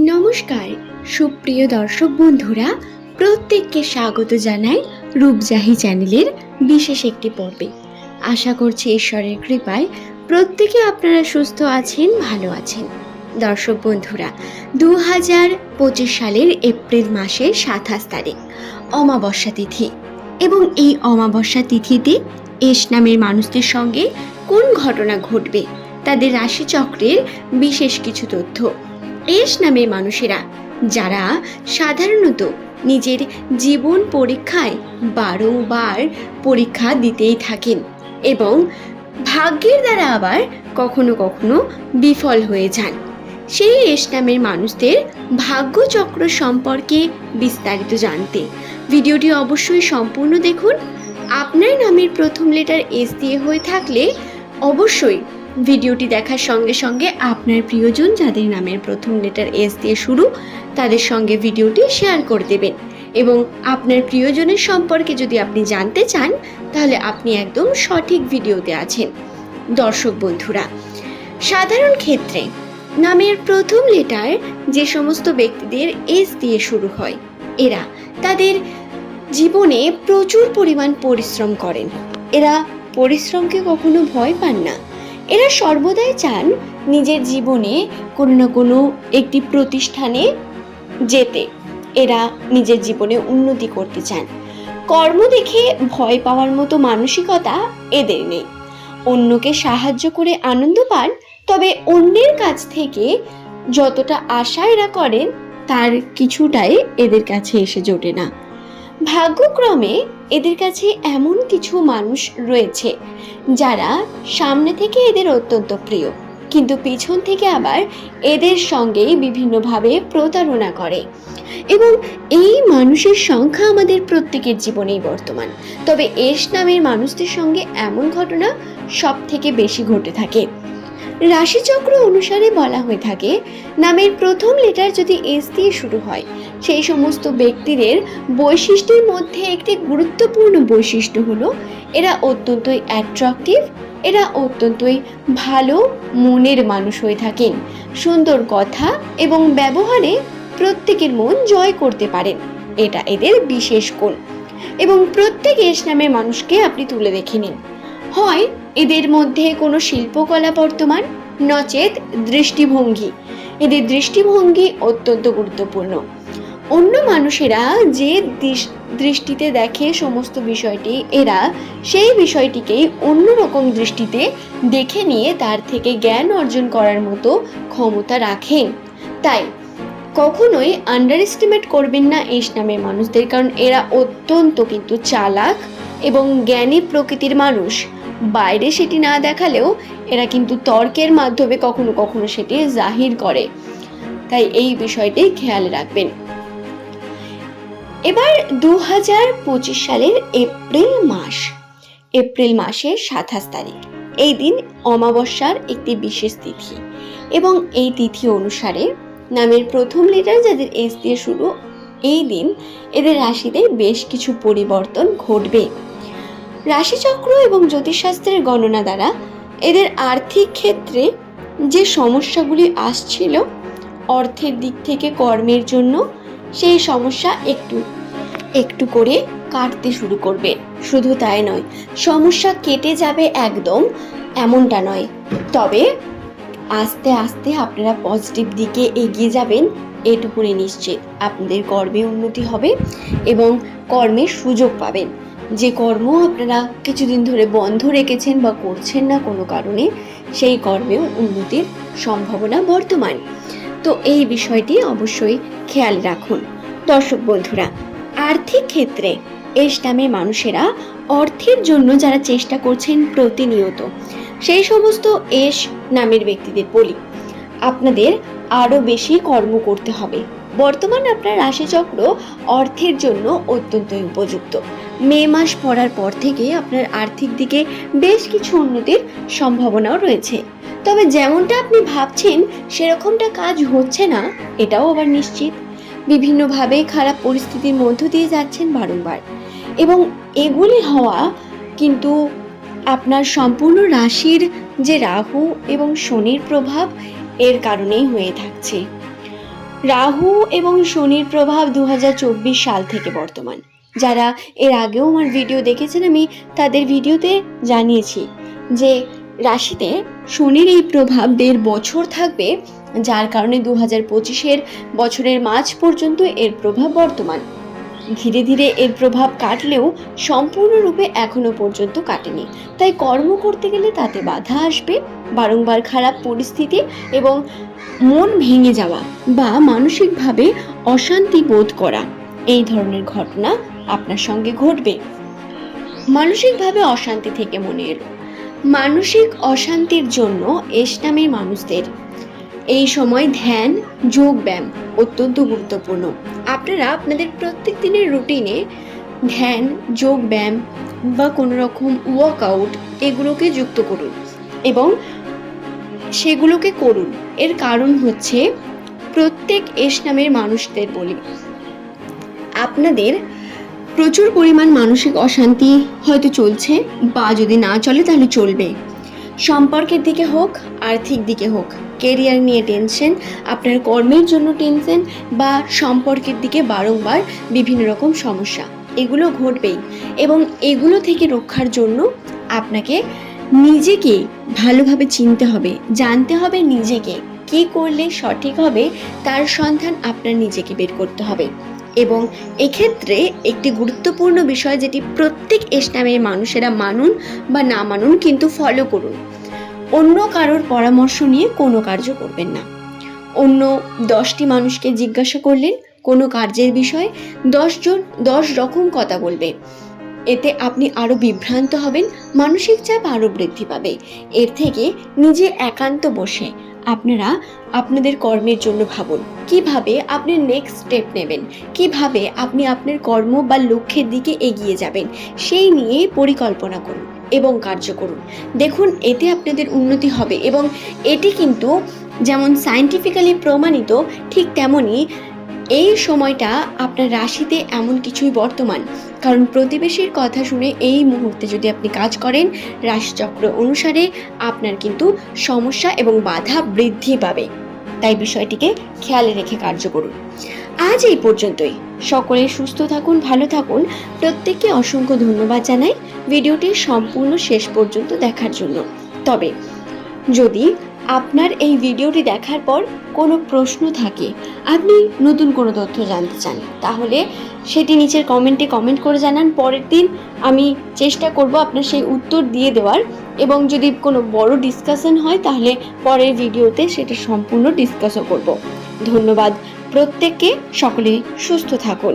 নমস্কার, সুপ্রিয় দর্শক বন্ধুরা, প্রত্যেককে স্বাগত জানাই রূপজাহি চ্যানেলের বিশেষ একটি পর্বে। আশা করছি ঈশ্বরের কৃপায় প্রত্যেকে আপনারা সুস্থ আছেন, ভালো আছেন। দর্শক বন্ধুরা দু হাজার পঁচিশ সালের এপ্রিল মাসের সাতাশ তারিখ, অমাবস্যা তিথি। এবং এই অমাবস্যা তিথিতে এস নামের মানুষদের সঙ্গে কোন ঘটনা ঘটবে, তাদের রাশিচক্রের বিশেষ কিছু তথ্য। এস নামের মানুষেরা, যারা সাধারণত নিজের জীবন পরীক্ষায় বারংবার পরীক্ষা দিতেই থাকেন এবং ভাগ্যের দ্বারা আবার কখনো কখনো বিফল হয়ে যান। সেই এস নামের মানুষদের ভাগ্যচক্র সম্পর্কে বিস্তারিত জানতে ভিডিওটি অবশ্যই সম্পূর্ণ দেখুন। আপনার নামের প্রথম লেটার এস দিয়ে হয়ে থাকলে অবশ্যই ভিডিওটি দেখার সঙ্গে সঙ্গে আপনার প্রিয়জন যাদের নামের প্রথম লেটার এস দিয়ে শুরু, তাদের সঙ্গে ভিডিওটি শেয়ার করে দেবেন। এবং আপনার প্রিয়জনের সম্পর্কে যদি আপনি জানতে চান, তাহলে আপনি একদম সঠিক ভিডিওতে আছেন। দর্শক বন্ধুরা, সাধারণ ক্ষেত্রে নামের প্রথম লেটার যে সমস্ত ব্যক্তিদের এস দিয়ে শুরু হয়, এরা তাদের জীবনে প্রচুর পরিমাণ পরিশ্রম করেন। এরা পরিশ্রমকে কখনো ভয় পান না। এরা সর্বদাই চান নিজের জীবনে কোনো না কোনো একটি প্রতিষ্ঠানে যেতে। এরা নিজের জীবনে উন্নতি করতে চান। কর্ম দেখে ভয় পাওয়ার মতো মানসিকতা এদের নেই। অন্যকে সাহায্য করে আনন্দ পান, তবে অন্যের কাছ থেকে যতটা আশা এরা করেন, তার কিছুটাই এদের কাছে এসে জোটে না। ভাগ্যক্রমে এদের কাছে এমন কিছু মানুষ রয়েছে যারা সামনে থেকে এদের অত্যন্ত প্রিয়। কিন্তু পিছন থেকে আবার এদের সঙ্গেই বিভিন্নভাবে প্রতারণা করে। এবং এই মানুষের সংখ্যা আমাদের প্রত্যেকের জীবনেই বর্তমান। তবে এস নামের মানুষদের সঙ্গে এমন ঘটনা সব থেকে বেশি ঘটে থাকে। রাশিচক্র অনুসারে বলা হয়ে থাকে, নামের প্রথম লেটার যদি এস দিয়ে শুরু হয়, সেই সমস্ত ব্যক্তিদের বৈশিষ্ট্যের মধ্যে একটি গুরুত্বপূর্ণ বৈশিষ্ট্য হলো, এরা অত্যন্তই অ্যাট্রাকটিভ এরা অত্যন্তই ভালো, মনের মানুষ হয়ে থাকেন, সুন্দর কথা এবং ব্যবহারে প্রত্যেকের মন জয় করতে পারেন, এটা এদের বিশেষ গুণ। এবং প্রত্যেক এস নামের মানুষকে আপনি তুলে দেখে নিন। হয়, এদের মধ্যে কোনো শিল্পকলা বর্তমান, নচেত দৃষ্টিভঙ্গি। এদের দৃষ্টিভঙ্গি অত্যন্ত গুরুত্বপূর্ণ। অন্য মানুষেরা যে দৃষ্টিতে দেখে সমস্ত বিষয়টি, এরা সেই বিষয়টিকেই অন্যরকম দৃষ্টিতে দেখে নিয়ে তার থেকে জ্ঞান অর্জন করার মতো ক্ষমতা রাখেন তাই, কখনোই আন্ডার এস্টিমেট করবেন না এস নামের মানুষদের, কারণ এরা অত্যন্ত কিন্তু চালাক এবং জ্ঞানী প্রকৃতির মানুষ। বাইরে সেটি না দেখালেও এরা কিন্তু তর্কের মাধ্যমে কখনো কখনো সেটি জাহির করে। তাই এই বিষয়টি খেয়াল রাখবেন। এবার দু হাজার পঁচিশ সালের এপ্রিল মাস। এপ্রিল মাসের সাতাশ তারিখ। এই দিন অমাবস্যার একটি বিশেষ তিথি এবং এই তিথি অনুসারে নামের প্রথম লেটার যাদের এস দিয়ে শুরু, এই দিন এদের রাশিতে বেশ কিছু পরিবর্তন ঘটবে। রাশিচক্র এবং জ্যোতিষশাস্ত্রের গণনা দ্বারা এদের আর্থিক ক্ষেত্রে যে সমস্যাগুলি আসছিল, অর্থের দিক থেকে কর্মের জন্য সেই সমস্যা একটু একটু করে কাটতে শুরু করবে। শুধু তাই নয়, সমস্যা কেটে যাবে একদম এমনটা নয়। তবে আস্তে আস্তে আপনারা পজিটিভ দিকে এগিয়ে যাবেন, এটুকুনি নিশ্চিত। আপনাদের কর্মে উন্নতি হবে এবং কর্মের সুযোগ পাবেন। যে কর্ম আপনারা কিছুদিন ধরে বন্ধ রেখেছেন বা করছেন না কোনো কারণে, সেই কর্মেও উন্নতির সম্ভাবনা বর্তমান। তো এই বিষয়টি অবশ্যই খেয়াল রাখুন। দর্শক বন্ধুরা, আর্থিক ক্ষেত্রে এস নামের মানুষেরা অর্থের জন্য যারা চেষ্টা করছেন প্রতিনিয়ত, সেই সমস্ত এস নামের ব্যক্তিদের বলি, আপনাদের আরও বেশি কর্ম করতে হবে। বর্তমান আপনার রাশিচক্র অর্থের জন্য অত্যন্তই উপযুক্ত। মে মাস পড়ার পর থেকে আপনার আর্থিক দিকে বেশ কিছু উন্নতির সম্ভাবনাও রয়েছে। তবে যেমনটা আপনি ভাবছেন, সেরকমটা কাজ হচ্ছে না, এটাও আবার নিশ্চিত। বিভিন্নভাবে খারাপ পরিস্থিতির মধ্য দিয়ে যাচ্ছেন বারংবার। এবং এগুলি হওয়া কিন্তু আপনার সম্পূর্ণ রাশির যে রাহু এবং শনির প্রভাব, এর কারণেই হয়ে থাকছে। রাহু এবং শনির প্রভাব দু হাজার চব্বিশ সাল থেকে বর্তমান। যারা এর আগেও আমার ভিডিও দেখেছেন আমি, তাদের ভিডিওতে জানিয়েছি যে রাশিতে শনির এই প্রভাব দেড় বছর থাকবে, যার কারণে দু হাজার পঁচিশের বছরের মাঝ পর্যন্ত এর প্রভাব বর্তমান। ধীরে ধীরে এর প্রভাব কাটলেও সম্পূর্ণরূপে এখনও পর্যন্ত কাটেনি। তাই কর্ম করতে গেলে তাতে বাধা আসবে, বারংবার খারাপ পরিস্থিতি এবং মন ভেঙে যাওয়া বা মানসিকভাবে অশান্তি বোধ করা, এই ধরনের ঘটনা আপনার সঙ্গে ঘটবে। মানসিকভাবে অশান্তি থেকে মনে এলো মানসিক অশান্তির জন্য এস নামের মানুষদের এই সময় ধ্যান যোগ ব্যায়াম অত্যন্ত গুরুত্বপূর্ণ। আপনারা আপনাদের প্রত্যেক দিনের রুটিনে ধ্যান যোগ ব্যায়াম বা কোনো রকম ওয়ার্কআউট এগুলোকে যুক্ত করুন এবং সেগুলোকে করুন। এর কারণ হচ্ছে প্রত্যেক এস নামের মানুষদের বলি। আপনাদের প্রচুর পরিমাণ মানসিক অশান্তি হয়তো চলছে বা যদি না চলে তাহলে চলবে। সম্পর্কের দিকে হোক, আর্থিক দিকে হোক। কেরিয়ার নিয়ে টেনশন, আপনার কর্মের জন্য টেনশন বা সম্পর্কের দিকে বারংবার বিভিন্ন রকম সমস্যা, এগুলো ঘটবেই। এবং এগুলো থেকে রক্ষার জন্য আপনাকে নিজেকে ভালোভাবে চিনতে হবে, জানতে হবে নিজেকে, কি করলে সঠিক হবে তার সন্ধান আপনার নিজেকে বের করতে হবে। এবং এক্ষেত্রে একটি গুরুত্বপূর্ণ বিষয় যেটি প্রত্যেক ইসলামের মানুষেরা মানুন বা না মানুন কিন্তু ফলো করুন। অন্য কারোর পরামর্শ নিয়ে কোনো কার্য করবেন না। অন্য দশটি মানুষকে জিজ্ঞাসা করলেন, কোনো কার্যের বিষয়ে দশজন দশ রকম কথা বলবে। এতে আপনি আরও বিভ্রান্ত হবেন, মানসিক চাপ আরও বৃদ্ধি পাবে। এর থেকে নিজে একান্ত বসে আপনারা আপনাদের কর্মের জন্য ভাবুন। কীভাবে আপনি নেক্সট স্টেপ নেবেন? কীভাবে আপনি আপনার কর্ম বা লক্ষ্যের দিকে এগিয়ে যাবেন? সেই নিয়ে পরিকল্পনা করুন। এবং কার্য করুন। দেখুন, এতে আপনাদের উন্নতি হবে এবং এটি কিন্তু যেমন সায়েন্টিফিক্যালি প্রমাণিত, ঠিক তেমনই এই সময়টা আপনার রাশিতে এমন কিছুই বর্তমান। কারণ প্রতিবেশীর কথা শুনে এই মুহূর্তে যদি আপনি কাজ করেন, রাশিচক্র অনুসারে আপনার কিন্তু সমস্যা এবং বাধা বৃদ্ধি পাবে। তাই বিষয়টিকে খেয়ালে রেখে কার্য করুন। আজ এই পর্যন্তই। সকলে সুস্থ থাকুন, ভালো থাকুন। প্রত্যেককে অসংখ্য ধন্যবাদ জানাই ভিডিওটি সম্পূর্ণ শেষ পর্যন্ত দেখার জন্য। তবে, যদি আপনার এই ভিডিওটি দেখার পর কোনো প্রশ্ন থাকে, আপনি নতুন কোনো তথ্য জানতে চান, তাহলে সেটি নিচের কমেন্টে কমেন্ট করে জানান। পরের দিন আমি চেষ্টা করব আপনার সেই উত্তর দিয়ে দেওয়ার এবং যদি কোনো বড় ডিসকাশন হয়, তাহলে পরের ভিডিওতে সেটা সম্পূর্ণ ডিসকাসও করব। ধন্যবাদ। প্রত্যেককে সকলেই সুস্থ থাকুন।